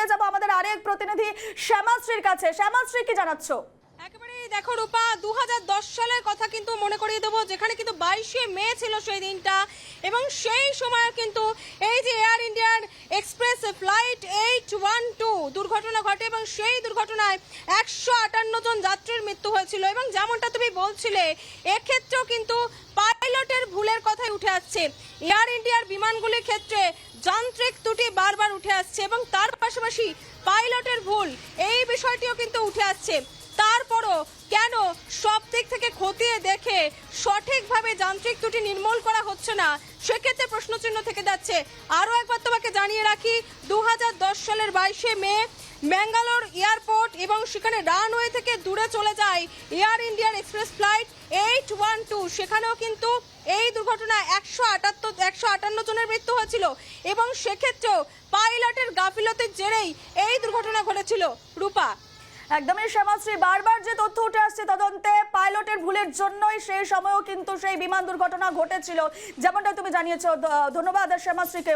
চলে যাব আমাদের আরেক প্রতিনিধি শ্যামাশ্রীর কাছে। শ্যামাশ্রী, কি জানাচ্ছ? একেবারেই দেখো রূপা দু হাজার দশ সালের কথা কিন্তু মনে করিয়ে দেবো, যেখানে কিন্তু বাইশে মে ছিল সেই দিনটা। এবং সেই সময় কিন্তু এই যে এয়ার ইন্ডিয়ার express flight eight one two দুর্ঘটনা ঘটে এবং সেই দুর্ঘটনায় একশো আটান্ন জন যাত্রীর মৃত্যু হয়েছিল। এবং যেমনটা তুমি বলছিলে, এক্ষেত্রেও কিন্তু পাইলটের ভুলের কথাই উঠে আসছে। এয়ার ইন্ডিয়ার বিমানগুলির ক্ষেত্রে যান্ত্রিক ত্রুটি বারবার উঠে আসছে এবং পাশাপাশি পাইলটের ভুল, এই বিষয়টিও কিন্তু উঠে আসছে। তারপরও কেন সব দিক থেকে খতিয়ে দেখে সঠিকভাবে যান্ত্রিক ত্রুটি নির্মূল করা হচ্ছে না, সেক্ষেত্রে প্রশ্নচিহ্ন থেকে যাচ্ছে। আরও একবার তোমাকে জানিয়ে রাখি দু হাজার দশ সালের বাইশে মে, ম্যাঙ্গালোর এয়ারপোর্ট এবং সেখানে রানওয়ে থেকে দূরে চলে যায় air Indian express flight eight one two. সেখানেও কিন্তু এই দুর্ঘটনায় একশো আটাত্তর, একশো আটান্ন জনের মৃত্যু হয়েছিল এবং সেক্ষেত্রেও গাফিলতির জেরেই এই দুর্ঘটনা ঘটেছিল। রূপা। একদমই, শ্যামাশ্রী, বারবার যে তথ্য উঠে আসছে তদন্তে পাইলটের ভুলের জন্যই সেই সময়ও কিন্তু সেই বিমান দুর্ঘটনা ঘটেছিল। যেমনটা তুমি জানিয়েছ ধন্যবাদ শ্যামাশ্রীকে